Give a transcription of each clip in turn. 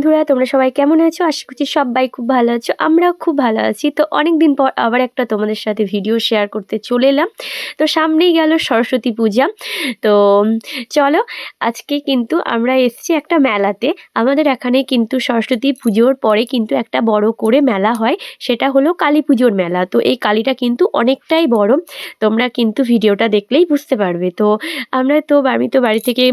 বন্ধুরা, তোমরা সবাই কেমন আছো? আশা করছি সবাই খুব ভালো আছো, আমরাও খুব ভালো আছি। তো অনেক দিন পর আবার একটা তোমাদের সাথে ভিডিও শেয়ার করতে চলে এলাম। তো সামনেই গেল সরস্বতী পূজা। তো চলো, আজকে কিন্তু আমরা এসেছি একটা মেলাতে। আমাদের এখানে কিন্তু সরস্বতী পুজোর পরে কিন্তু একটা বড় করে মেলা হয়, সেটা হলো কালী পুজোর মেলা। তো এই কালীটা কিন্তু অনেকটাই বড়, তোমরা কিন্তু ভিডিওটা দেখলেই বুঝতে পারবে। তো আমরা তো, আমি তো বাড়ি থেকে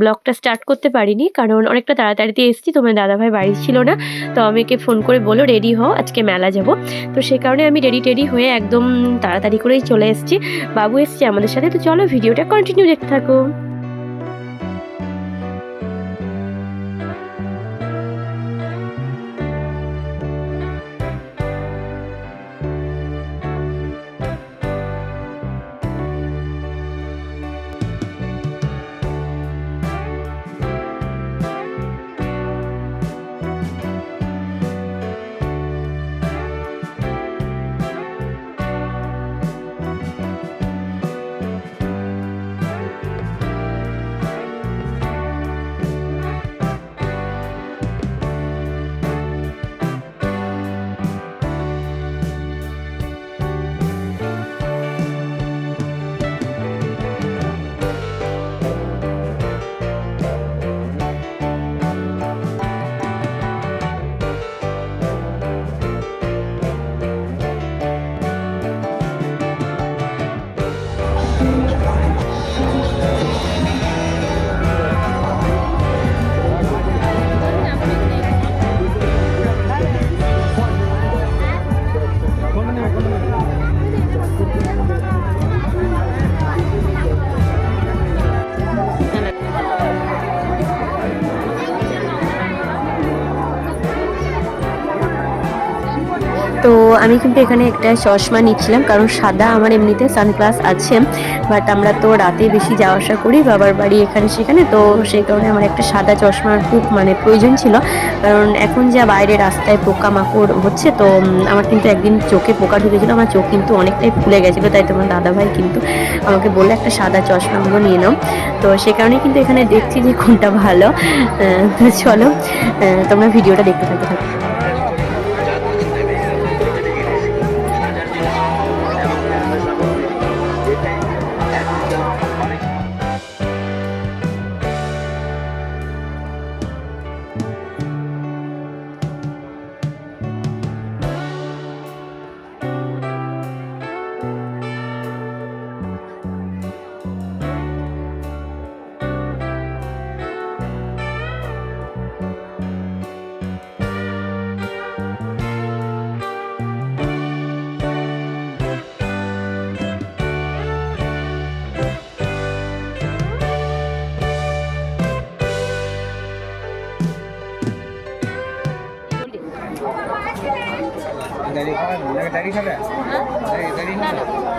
ব্লগটা স্টার্ট করতে পারিনি, কারণ অনেকটা তাড়াতাড়িতে এসেছি তোমার দাদাভাই বাড়ি ছিল না, তো আমাকে ফোন করে বলো রেডি হও, আজকে মেলা যাব। তো সে কারণে আমি রেডি টেডি হয়ে একদম তাড়াতাড়ি করেই চলে এসেছি। বাবু এসছে আমাদের সাথে, তো চলো ভিডিওটা কন্টিনিউ দেখতে থাকো। তো আমি কিন্তু এখানে একটা চশমা নিচ্ছিলাম, কারণ সাদা আমার এমনিতে সানগ্লাস আছে বাট আমরা তো রাতে বেশি যাওয়া আসা করি, বাবার বাড়ি এখানে সেখানে, তো সেই কারণে আমার একটা সাদা চশমার খুব মানে প্রয়োজন ছিল, কারণ এখন যা বাইরে রাস্তায় পোকামাকড় হচ্ছে, তো আমার কিন্তু একদিন চোখে পোকা ঢুকেছিল, আমার চোখ কিন্তু অনেকটাই ফুলে গেছিল, তাই তোমার দাদাভাই কিন্তু আমাকে বলল একটা সাদা চশমাগুলো নিয়ে নাও, তো সে কারণে কিন্তু এখানে দেখছি যে কোনটা ভালো তো চলো তোমরা ভিডিওটা দেখতে থাকতে থাকো।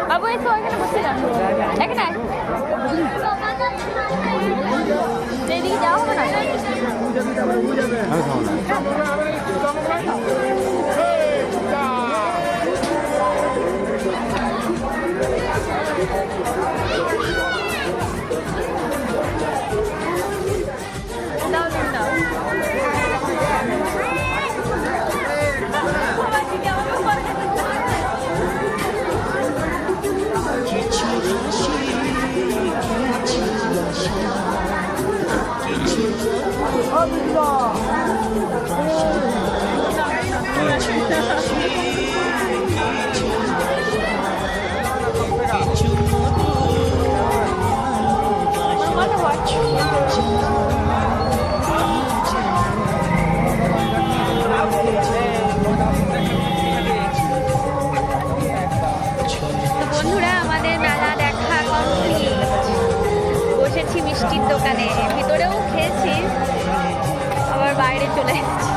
বাবু এসো এখানে বসে যান এখানে আয়। যাওয়া হবে না। মিষ্টির দোকানে ভিতরেও খেয়েছি আবার বাইরে চলে এসেছি।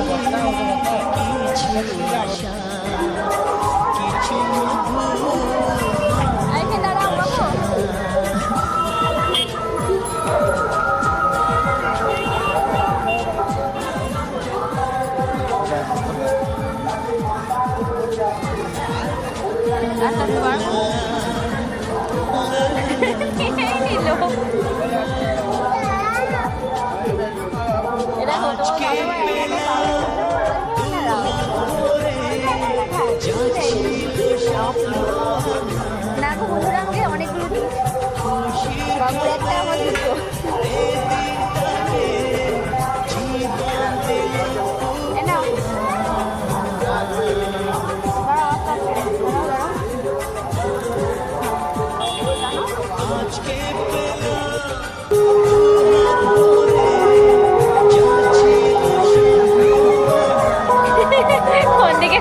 এইখানে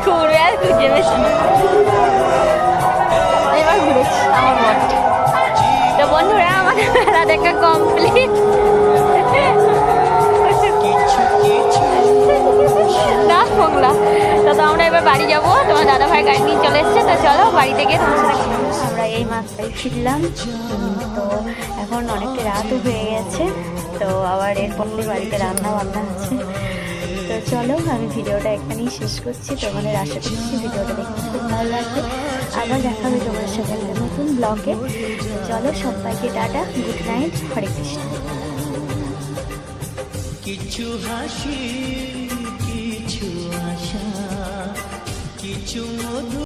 ঘুরবে আর খুঁজে বেশ এবার ঘুরেছি আমার মন তো বন্ধুরা আমাদের মেলা দেখা কমপ্লিট না ফোকলা তো আমরা এবার বাড়ি যাব তোমার দাদা ভাই গাড়ি নিয়ে চলে এসছে তো চলো বাড়িতে গিয়ে তোমার সাথে আমরা এই মাত্রায় ফিরলাম তো এখন অনেকটা রাতও হয়ে গেছে তো আবার এরপর বাড়িতে রান্না বান্না আছে তো চলো, আমি ভিডিওটা এখানেই শেষ করছি। তোমাদের আশা করছি ভিডিওটা দেখতে খুব ভালো লাগবে। আবার দেখা হবে তোমার সাথে নতুন ব্লগে চলো, সবাইকে টাটা গুড নাইট হরে কৃষ্ণ। কিছু হাসি, কিছু আশা, কিছু মধু